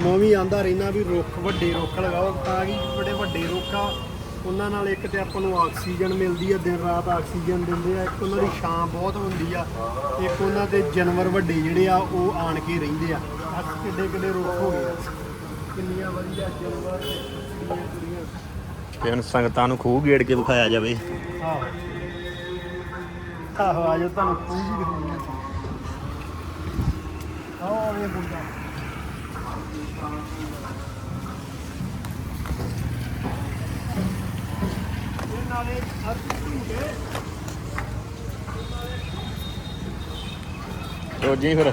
ਮੈਂ ਵੀ ਆਂਦਾ ਰਹਿਣਾ ਵੀ ਰੁੱਖ ਵੱਡੇ ਰੁੱਖ ਲਗਾਓ, ਤਾਂ ਕਿ ਬੜੇ ਵੱਡੇ ਰੁੱਖ ਆ, ਉਹਨਾਂ ਨਾਲ ਇੱਕ ਤੇ ਆਪਾਂ ਨੂੰ ਆਕਸੀਜਨ ਮਿਲਦੀ ਆ, ਦਿਨ ਰਾਤ ਆਕਸੀਜਨ ਦਿੰਦੇ ਆ, ਇੱਕ ਉਹਨਾਂ ਦੀ ਛਾਂ ਬਹੁਤ ਹੁੰਦੀ ਆ, ਇੱਕ ਉਹਨਾਂ ਦੇ ਜਾਨਵਰ ਵੱਡੇ ਜਿਹੜੇ ਆ, ਉਹ ਆਣ ਕੇ ਰਹਿੰਦੇ ਆ। ਕਿੱਡੇ ਕਿੱਡੇ ਰੁੱਖ ਹੋ ਗਏ ਆ। ਕਿੰਨੀਆਂ ਵਧੀਆ ਜਾਨਵਰ ਕਿੰਨੀਆਂ ਕੁੜੀਆਂ। ਤੇ ਹੁਣ ਸੰਗਤਾਂ ਨੂੰ ਖੂਹ ਗੇੜ ਕੇ ਵਿਖਾਇਆ ਜਾਵੇ। ਆਹੋ। ਆਹੋ ਆ ਜਾ ਤੁਹਾਨੂੰ ਖੂਹ ਵੀ ਦਿਖਾਉਣੀ ਆ। ਆਹ ਇਹ ਨਾਲੇ ਝੂਟੇ। ਰੋਜੀ ਫਿਰ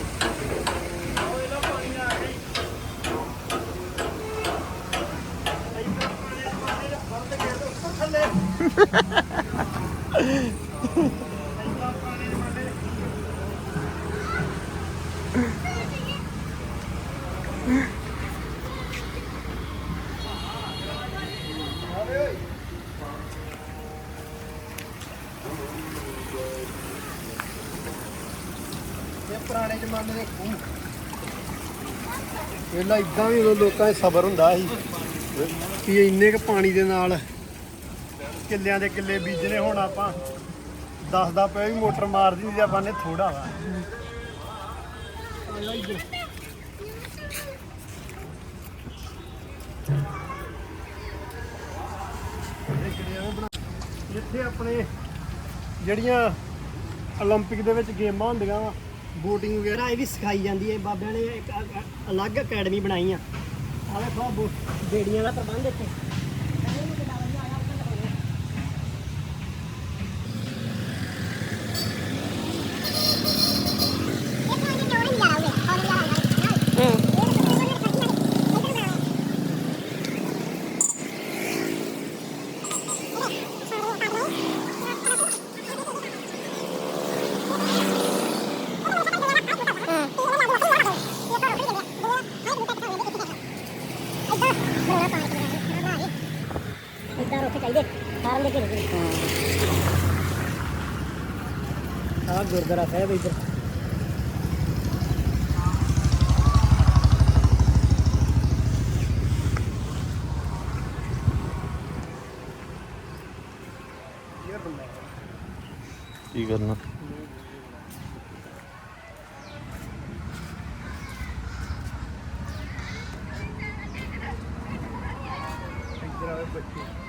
ਆਹ ਇਹਦਾ ਪਾਣੀ ਆ ਗਈ ਇੱਧਰ ਪਾਣੀ ਪਾਣੀ ਦਾ ਫਰਦ ਕੇ ਤੋਂ ਉੱਪਰ ਥੱਲੇ ਇੱਧਰ ਪਾਣੀ ਦੇ ਮਾਡੇ ਆਵੇ ਓਏ ਇਹ ਪੁਰਾਣੇ ਜ਼ਮਾਨੇ ਦੇ ਖੂਹ। ਪਹਿਲਾਂ ਇਦਾਂ ਵੀ ਉਦੋਂ ਲੋਕਾਂ 'ਚ ਸਬਰ ਹੁੰਦਾ ਸੀ ਕਿ ਇੰਨੇ ਕ ਪਾਣੀ ਦੇ ਨਾਲ ਕਿੱਲਿਆਂ ਦੇ ਕਿੱਲੇ ਬੀਜਣੇ ਹੁਣ ਆਪਾਂ ਦੱਸਦਾ ਪਿਆ ਵੀ ਮੋਟਰ ਮਾਰਦੀ ਨਹੀਂ ਆਪਾਂ ਨੇ ਥੋੜਾ ਵਾ। ਬਣਾ- ਜਿੱਥੇ ਆਪਣੇ ਜਿਹੜੀਆਂ 올림픽 ਦੇ ਵਿੱਚ ਗੇਮਾਂ ਹੁੰਦੀਆਂ ਵਾ ਬੋਟਿੰਗ ਵਗੈਰਾ ਇਹ ਵੀ ਸਿਖਾਈ ਜਾਂਦੀ ਹੈ ਬਾਬਿਆਂ ਨੇ ਇੱਕ ਅ- ਅ- ਅਲੱਗ ਅਕੈਡਮੀ ਬਣਾਈ ਆ ਆ ਵੇਖੋ ਆਹ ਬੋ- ਬੇੜੀਆਂ ਦਾ ਪ੍ਰਬੰਧ ਇੱਥੇ ਗੁਰਦੁਆਰਾ ਸਾਹਿਬ ਇੱਧਰ। ਕੀ ਕਰਨਾ? ਇੱਧਰ ਆਵੇ ਬੱਚੇ।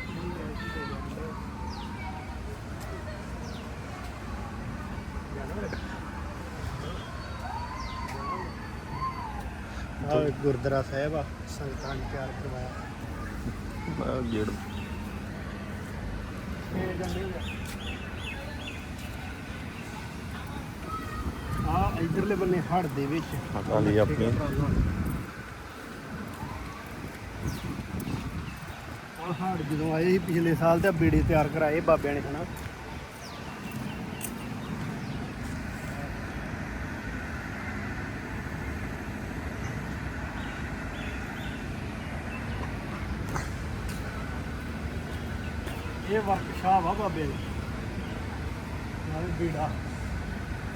ਆਹ ਗੁਰਦੁਆਰਾ ਸਾਹਿਬ ਆ ਸੰਗਤਾਂ ਨੇ ਤਿਆਰ ਕਰਵਾਇਆ। ਗੇੜ ਆ ਇਧਰਲੇ ਬੰਨੇ ਹੜ ਦੇ ਵਿੱਚ। ਅਕਾਲੀ ਆਪਣੀ। ਆ ਹੜ ਜਦੋਂ ਆਏ ਸੀ ਪਿਛਲੇ ਸਾਲ ਤੇ ਬੇੜੇ ਤਿਆਰ ਕਰਾਏ ਬਾਬਿਆਂ ਨੇ ਹਨਾ? ਇਹ ਵਰਕਸ਼ਾਪ ਆ ਬਾਬੇ ਦੀ। ਨਾਲ ਬੇੜਾ।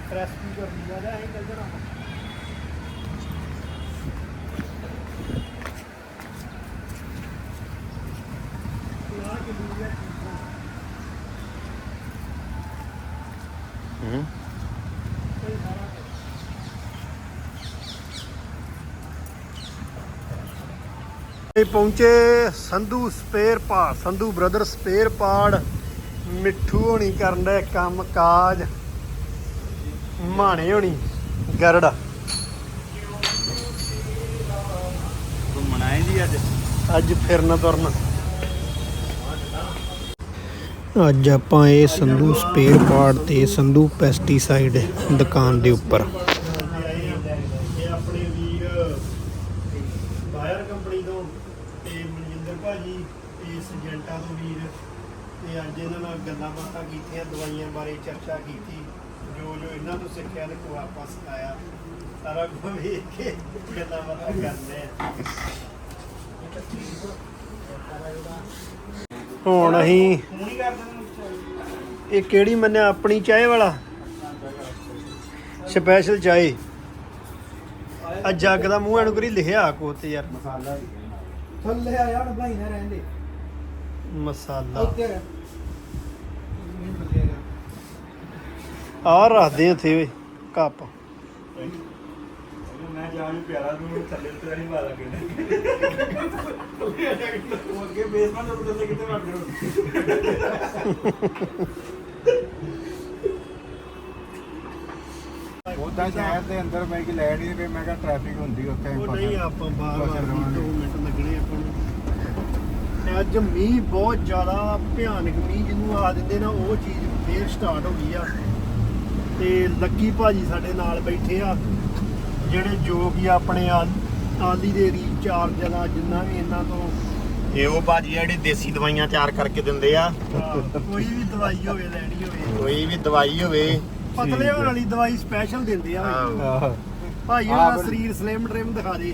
ਪ੍ਰੈਸ ਵੀ ਕਰ ਦਿੰਦਾ ਜਾਂ ਇਹ ਚੱਲ ਜਾਣਾ ਯਾਰ ਕਿ ਦੂਰ ਹੂੰ ਇਹ ਪਹੁੰਚੇ Sandhu spare part Sandhu brother spare part. Mitthu ਹੋਣੀ ਕਰਨ ਦਾ ਕੰਮ ਕਾਜ ਮਾਣੇ ਹੋਣੀ ਗਰੜ। ਘੁੰਮਣਾ ਜੀ ਅੱਜ? ਅੱਜ ਫਿਰਨ ਤੁਰਨ। ਅੱਜ ਆਪਾਂ ਇਹ ਸੰਧੂ ਸਪੇਅਰ ਪਾਰਟ ਤੇ ਸੰਧੂ ਪੈਸਟੀਸਾਈਡ ਦੁਕਾਨ ਦੇ ਉੱਪਰ ਇਹ ਆਪਣੇ ਵੀਰ ਬਾਇਰ ਕੰਪਨੀ ਤੋਂ ਤੇ ਮਨਜਿੰਦਰ ਭਾਜੀ ਤੇ ਸਜੈਂਟਾ ਤੋਂ ਵੀਰ ਤੇ ਅੱਜ ਇਹਨਾਂ ਨਾਲ ਗੱਲਾਂ ਬਾਤਾਂ ਕੀਤੀਆਂ ਦਵਾਈਆਂ ਬਾਰੇ ਚਰਚਾ ਕੀਤੀ ਜੋ ਜੋ ਇਹਨਾਂ ਤੋਂ ਸਿੱਖਿਆ ਤੇ ਕੋ ਆਪਾਂ ਸਿਖਾਇਆ। ਸਾਰਾ ਕੁਝ ਵੇਖ ਕੇ ਗੱਲਾਂ ਬਾਤਾਂ ਕਰਦੇ ਆ। ਹੁਣ ਅਸੀਂ ਇਹ ਕਿਹੜੀ ਮੰਨਿਆ ਆਪਣੀ ਚਾਹ ਵਾਲਾ? ਸਪੈਸ਼ਲ ਚਾਹ। ਆ ਜੱਗ ਦਾ ਮੂੰਹ ਐਨੂੰ ਕਰੀ ਲਿਖਿਆ ਕੋ ਤੇ ਯਾਰ। ਮਸਾਲਾ ਥੱਲੇ ਆ ਯਾਰ ਭਾਈ ਨਾ ਰਹਿੰਦੇ ਮਸਾਲਾ। ਆ ਰੱਖਦੇ ਆ ਇੱਥੇ ਵੇ ਕੱਪ। ਮੈਂ ਜਾ ਨੂੰ ਪਿਆਰਾ ਨੂੰ ਥੱਲੇ ਉੱਤੇ ਨਹੀਂ ਮਾਰ ਲੱਗੇ। ਉਹ ਅੱਗੇ ਬੇਸਮੈਂਟ ਉੱਤੇ ਕਿੱਥੇ ਵੜ ਗਏ ਉਦਾਂ ਸ਼ਹਿਰ ਦੇ ਅੰਦਰ ਮੈਂ ਕਿ ਹੀ ਪਈ ਮੈਂ ਕਿਹਾ ਟ੍ਰੈਫਿਕ ਹੁੰਦੀ ਉੱਥੇ ਉਹ ਨਹੀਂ ਆਪਾਂ ਬਾਰ ਬਾਰ ਫਸਲ ਰਵਾਂਗੇ। 2 ਮਿੰਟ ਲੱਗਣੇ ਆਪਾਂ ਨੂੰ ਤੇ ਅੱਜ ਮੀਂਹ ਬਹੁਤ ਜ਼ਿਆਦਾ ਭਿਆਨਕ ਮੀਂਹ ਜਿਹਨੂੰ ਆ ਦਿੰਦੇ ਨਾ ਉਹ ਚੀਜ਼ ਫੇਰ ਸਟਾਰਟ ਹੋ ਗਈ ਆ। ਤੇ ਲੱਕੀ ਭਾਜੀ ਸਾਡੇ ਨਾਲ ਬੈਠੇ ਆ ਜਿਹੜੇ ਜੋ ਕਿ ਆਪਣੇ ਆ- ਆਲੀ ਦੇ ਰੀਚਾਰਜ ਦਾ ਜਿੰਨਾ ਵੀ ਇਹਨਾਂ ਤੋਂ ਇਹ ਉਹ ਭਾਜੀ ਆ ਜਿਹੜੇ ਦੇਸੀ ਦਵਾਈਆਂ ਤਿਆਰ ਕਰਕੇ ਦਿੰਦੇ ਆ। ਕੋਈ ਵੀ ਦਵਾਈ ਹੋਵੇ ਲੈਣੀ ਹੋਵੇ। ਕੋਈ ਵੀ ਦਵਾਈ ਹੋਵੇ। ਪਤਲੇ ਹੋਣ ਵਾਲੀ ਦਵਾਈ ਸਪੈਸ਼ਲ ਦਿੰਦੇ ਆ ਭਾਈ। ਭਾਈ ਸਰੀਰ ਸਲਿਮ ਟ੍ਰਿਮ ਦਿਖਾ ਦੇ।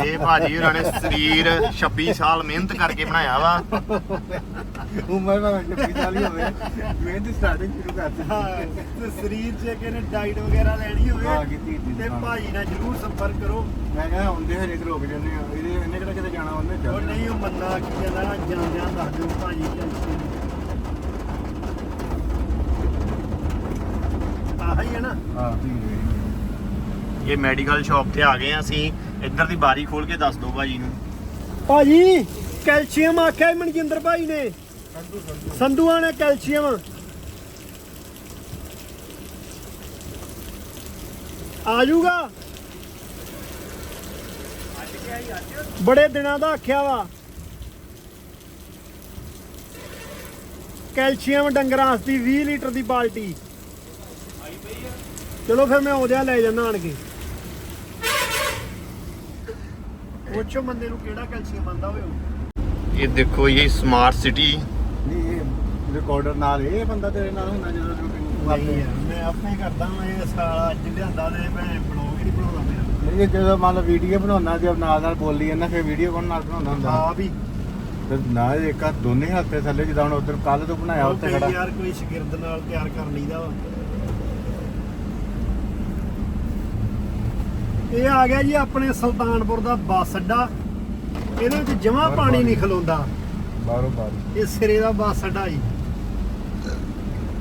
ਇਹ ਭਾਜੀ ਉਹਨਾਂ ਨੇ ਸਰੀਰ 26 ਸਾਲ ਮਿਹਨਤ ਕਰਕੇ ਬਣਾਇਆ ਵਾ। ਉਮਰ ਦਾ 26 ਸਾਲ ਹੀ ਹੋਵੇ ਮਿਹਨਤ ਸਟਾਰਟਿੰਗ ਸ਼ੁਰੂ ਕਰਤੀ ਹਾਂ, ਤੇ ਸਰੀਰ 'ਚ ਕਿਨੇ ਡਾਈਟ ਵਗੈਰਾ ਲੈਣੀ ਹਾਂ, ਹੋਵੇ ਕੀਤੀ ਸੀ। ਤੇ ਭਾਈ ਨਾਲ ਜਰੂਰ ਸੰਪਰਕ ਕਰੋ। ਮੈਂ ਕਹਿੰਦਾ ਹੁੰਦੇ ਹਰੇ ਰੁਕ ਜੰਨੇ ਆ ਇਹਦੇ ਇਹਨੇ ਕਿਹੜਾ ਕਿਤੇ ਜਾਣਾ ਉਹਨੇ? ਉਹ ਚੱਲ ਨਹੀਂ ਉਹ ਮੰਨਾ ਕੀ ਕਹਿੰਦਾ ਨਾ ਜਾਂਦਿਆਂ ਦੱਸ ਦਿਓ ਭਾਜੀ ਕੈਲਸ਼ੀਅਮ ਆਹੀ ਹੈ ਨਾ। ਹਾਂ ਠੀਕ ਇਹ ਮੈਡੀਕਲ ਸ਼ਾਪ ਤੇ ਆ ਗਏ ਆ ਅਸੀਂ। ਇੱਧਰ ਦੀ ਬਾਰੀ ਖੋਲ ਕੇ ਦੱਸ ਦਿਓ ਭਾਜੀ ਨੂੰ। ਭਾਜੀ, ਕੈਲਸ਼ੀਅਮ ਆਖਿਆ ਮਨਜਿੰਦਰ ਭਾਈ ਨੇ। ਸੰਧੂਆਂ ਨੇ ਕੈਲਸ਼ੀਅਮ। ਆ ਜਾਊਗਾ। ਬੜੇ ਦਿਨਾਂ ਦਾ ਆਖਿਆ ਵਾ। ਕੈਲਸ਼ੀਅਮ ਡੰਗਰਾਂ ਵਾਸਤੇ 20 ਲੀਟਰ ਦੀ ਬਾਲਟੀ। ਚਲੋ ਫਿਰ ਮੈਂ ਉਹਦੇ ਲੈ ਜਾਂਦਾ ਆਣ ਕੇ। ਪੁੱਛੋ ਬੰਦੇ ਨੂੰ ਕਿਹੜਾ ਕੈਲਸ਼ੀਅਮ ਆਂਦਾ ਹੋਵੇ ਇਹ ਦੇਖੋ ਇਹ ਸਮਾਰਟ ਸਿਟੀ ਨਹੀਂ ਇਹ ਰਿਕਾਰਡਰ ਨਾਲ ਇਹ ਬੰਦਾ ਤੇਰੇ ਨਾਲ ਹੁੰਦਾ ਜਦੋਂ ਤੂੰ ਨਹੀਂ ਯਾਰ ਮੈਂ ਆਪੇ ਹੀ ਕਰਦਾ ਮੈਂ ਇਹ ਸਾਲਾ ਅੱਜ ਲਿਆਂਦਾ ਤੇ ਮੈਂ ਬਲੌਗ ਹੀ ਨਹੀਂ ਬਣਾਉਂਦਾ ਮੇਰਾ। ਨਹੀਂ ਜਦੋਂ ਮੰਨ ਲਓ ਵੀਡੀਓ ਬਣਾਉਣਾ ਜੇ ਨਾਲ ਨਾਲ ਬੋਲੀ ਜਾਂਦਾ ਫਿਰ ਵੀਡੀਓ ਕੌਣ ਨਾਲ ਬਣਾਉਂਦਾ ਹੁੰਦਾ? ਆ ਵੀ। ਤੇ ਨਾਲ ਇੱਕ ਹੱਥ ਦੋਨੇ ਹੱਥੇ ਥੱਲੇ ਜਿੱਦਾਂ ਹੁਣ ਉਧਰ ਕੱਲ ਤੋਂ ਬਣਾਇਆ ਉਹ ਉੱਥੇ ਕਈ ਖੜਾ। ਯਾਰ ਕੋਈ ਸ਼ਾਗਿਰਦ ਨਾਲ ਤਿਆਰ ਕਰ ਲਈਦਾ ਵਾ। ਇਹ ਆ ਗਿਆ ਜੀ ਆਪਣੇ ਸੁਲਤਾਨਪੁਰ ਦਾ ਬੱਸ ਅੱਡਾ। ਇਹਦੇ ਵਿੱਚ ਜਮਾ ਪਾਣੀ ਨਹੀਂ। ਖਲੋਂਦਾ। ਬਾਹਰੋਂ ਬਾਹਰ ਇਹ ਸਿਰੇ ਦਾ ਬੱਸ ਅੱਡਾ ਜੀ।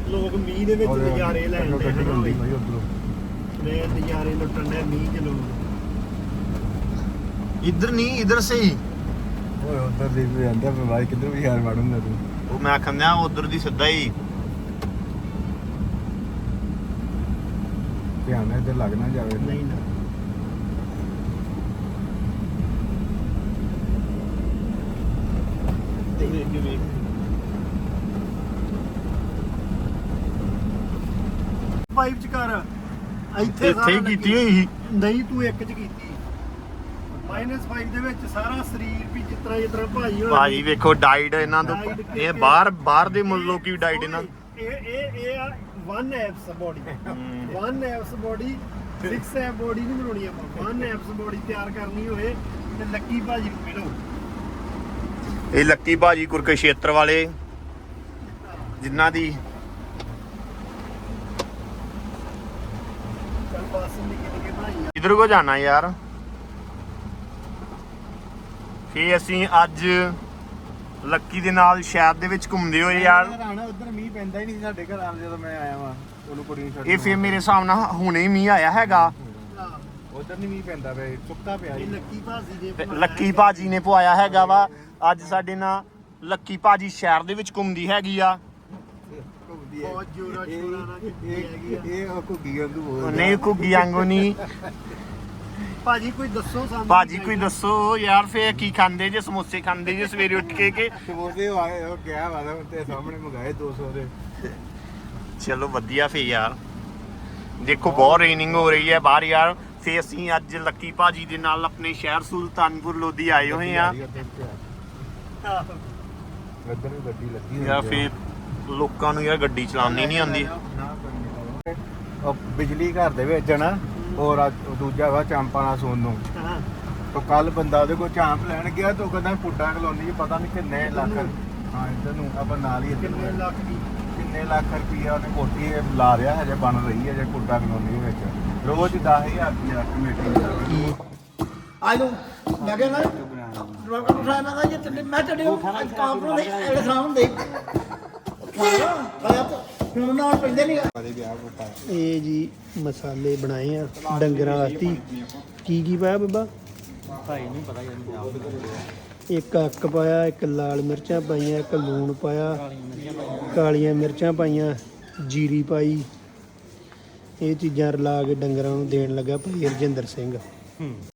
ਲੋਕ ਮੀਂਹ ਦੇ ਵਿੱਚ ਨਜ਼ਾਰੇ ਲੈਣ ਦੇ ਨੇ ਨਜ਼ਾਰੇ ਲੁੱਟਣ ਦੇ ਮੀਂਹ ਚ ਲੋਕ। ਇੱਧਰ ਨਹੀਂ ਇੱਧਰ ਸਹੀ। ਓਏ ਉਧਰ ਦੀ ਵੀ ਆਂਦਾ ਮੈਂ ਬਾਈ ਕਿੱਧਰ ਵੀ ਯਾਰ ਮਾਰੂੰਗਾ ਤੂੰ। ਉਹ ਮੈਂ ਆਖੰਦਿਆ ਉਧਰ ਦੀ ਸਿੱਧਾ ਹੀ। ਧਿਆਨ ਇੱਧਰ ਲੱਗ ਨਾ ਜਾਵੇ। ਨਹੀਂ ਨਾ। ਤੇ ਵੇਖ ਕੇ ਵੇਖ। ਪਾਈਪ ਚ ਕਰ। ਇੱਥੇ ਇੱਥੇ ਹੀ ਕੀਤੀ ਹੋਈ ਸੀ। ਨਹੀਂ ਤੂੰ ਇੱਕ ਚ ਕੀਤੀ। ਮਾਈਨਸ 5 ਦੇ ਵਿੱਚ ਸਾਰਾ ਸਰੀਰ ਵੀ ਜਿਸ ਤਰ੍ਹਾਂ ਜਿਸ ਤਰ੍ਹਾਂ ਭਾਜੀ ਹੋਣਾ। ਭਾਜੀ ਵੇਖੋ ਡਾਈਟ ਇਹਨਾਂ ਤੋਂ Diet ਇਹ ਬਾਹਰ ਬਾਹਰ ਦੇ ਮੁਲਕੋਂ ਕੀ ਡਾਈਟ ਇਹਨਾਂ ਇਹ ਇਹ ਇਹ ਆ one abs body one abs body 6 ab body ਨਹੀਂ ਬਣਾਉਣੀ ਆਪਾਂ। ਵਨ ਐਪਸ ਬੋਡੀ ਤਿਆਰ ਕਰਨੀ ਹੋਏ ਤੇ ਲੱਕੀ ਭਾਜੀ ਨੂੰ ਮਿਲੋ। ਇਹ ਲੱਕੀ ਭਾਜੀ ਕੁਰਕਸ਼ੇਤਰ ਵਾਲੇ ਜਿਨ੍ਹਾਂ ਦੀ ਇਧਰ ਕੋ ਜਾਣਾ ਯਾਰ? ਫੇ ਅਸੀਂ ਅੱਜ ਲੱਕੀ ਦੇ ਨਾਲ ਸ਼ਹਿਰ ਦੇ ਵਿੱਚ ਘੁੰਮਦੇ ਹੋਏ ਯਾਰ। ਰਾਣਾ ਉਧਰ ਮੀਂਹ ਪੈਂਦਾ ਹੀ ਨਹੀਂ ਸੀ ਸਾਡੇ ਘਰ ਆਣ ਜਦੋਂ ਮੈਂ ਆਇਆ ਵਾਂ ਉਹਨੂੰ ਕੁੜੀ ਨੂੰ ਛੱਡ ਇਹ ਫੇ ਮੇਰੇ ਹਿਸਾਬ ਨਾਲ ਹੁਣੇ ਹੀ ਮੀਂਹ ਆਇਆ ਹੈਗਾ। ਉਧਰ ਨਹੀਂ ਮੀਂਹ ਪੈਂਦਾ ਪਿਆ ਸੁੱਕਾ ਪਿਆ ਇਹ ਸੀ ਲੱਕੀ ਭਾਜੀ ਦੇ ਤੇ ਲੱਕੀ ਭਾਜੀ ਨੇ ਪਵਾਇਆ ਹੈਗਾ ਵਾ। ਅੱਜ ਸਾਡੇ ਨਾਲ ਲੱਕੀ ਭਾਜੀ ਸ਼ਹਿਰ ਦੇ ਵਿੱਚ ਘੁੰਮਦੀ ਹੈਗੀ ਆ। ਬਹੁਤ ਜੋਰਾ ਸ਼ੋਰਾ ਨਾਲ ਕੀਤੀ ਹੈਗੀ ਆ। ਇਹ ਉਹ ਘੁੱਗੀ ਵਾਂਗੂ ਬੋਲਦਾ। ਨਹੀਂ ਘੁੱਗੀ ਵਾਂਗੂ ਨਹੀਂ। ਭਾਜੀ ਕੋਈ ਦੱਸੋ ਸਾਨੂੰ ਭਾਜੀ ਕੋਈ ਦੱਸੋ ਯਾਰ ਫੇ ਕੀ ਖਾਂਦੇ? ਜੇ ਸਮੋਸੇ ਖਾਂਦੇ ਜੇ ਸਵੇਰੇ ਉੱਠ ਕੇ ਕਿ ਸਮੋਸੇ ਉਹ ਆਏ ਉਹ ਗਿਆ ਵਾ ਤੇ ਸਾਹਮਣੇ ਮੰਗਾਏ 200 ਦੇ। ਚਲੋ ਵਧੀਆ ਫੇ ਯਾਰ। ਦੇਖੋ ਬਹੁਤ ਰੇਨਿੰਗ ਹੋ ਰਹੀ ਹੈ ਬਾਹਰ ਯਾਰ। ਫੇ ਅਸੀਂ ਅੱਜ ਲੱਕੀ ਭਾਜੀ ਦੇ ਨਾਲ ਆਪਣੇ ਸ਼ਹਿਰ ਸੁਲਤਾਨਪੁਰ ਲੋਧੀ ਆਏ ਹੋਏ ਆ। ਇੱਧਰ ਵੀ ਗੱਡੀ ਲੱਗੀ ਯਾਰ ਫੇ ਲੋਕਾਂ ਨੂੰ ਯਾਰ ਗੱਡੀ ਚਲਾਉਣੀ ਨਹੀਂ ਆਉਂਦੀ। ਉਹ ਬਿਜਲੀ ਘਰ ਦੇ ਵਿੱਚ ਨਾ ਆ ਦੂਜਾ ਵਾ ਚਾਂਪਾਣਾ ਸੋਨੂੰ ਉਹ ਕੱਲ ਬੰਦਾ ਉਹਦੇ ਕੋਲ ਚਾਂਪ ਲੈਣ ਗਿਆ ਤੇ ਕਹਿੰਦਾ ਪੁੱਡਾ ਕਲੋਨੀ 'ਚ ਪਤਾ ਨਹੀਂ ਕਿੰਨੇ ਲੱਖ ਹਾਂ ਇੱਧਰ ਨੂੰ ਆਪਾਂ ਨਾਲ ਹੀ ਕਿੰਨੇ ਲੱਖ ਦੀ? ਕਿੰਨੇ ਲੱਖ ਰੁਪਈਆ ਉਹਨੇ ਕੋਠੀ ਲਾ ਰਿਹਾ ਹਜੇ ਬਣ ਰਹੀ ਹੈ ਜੇ ਕੁੱਡਾ ਕਲੋਨੀ ਵਿੱਚ। ਰੋਜ਼ 10000 ਰੁਪਈਆ ਕਮੇਟੀ ਆਲੂ ਲਗੇ ਨਾ ਰੋਕਟ ਉਠਾਇਆ ਮੈਂ ਕਿਹਾ ਜੇ ਤੇ ਮੈਂ ਤੇ ਅੱਜ ਕੰਮ ਨੂੰ ਨਹੀਂ ਐਡੇ ਸਾਹਮਣੇ। ਦੇ ਖਾਣਾ ਖਾਇਆ ਤਾਂ ਹੁਣ ਨਾਲ ਪੈਂਦੇ ਨਹੀਂ ਇਹ ਜੀ ਮਸਾਲੇ ਬਣਾਏ ਆ ਡੰਗਰਾਂ ਵਾਸਤੇ। ਕੀ ਕੀ ਪਾਇਆ ਬੱਬਾ? ਭਾਈ ਨੂੰ ਪਤਾ ਇੱਕ ਅੱਕ ਪਾਇਆ ਇੱਕ ਲਾਲ ਮਿਰਚਾਂ ਪਾਈਆਂ ਇੱਕ ਲੂਣ ਪਾਇਆ ਕਾਲੀਆਂ ਮਿਰਚਾਂ ਪਾਈਆਂ ਜੀਰੀ ਪਾਈ। ਇਹ ਚੀਜ਼ਾਂ ਰਲਾ ਕੇ ਡੰਗਰਾਂ ਨੂੰ ਦੇਣ ਲੱਗਾ ਭਾਈ ਰਜਿੰਦਰ ਸਿੰਘ।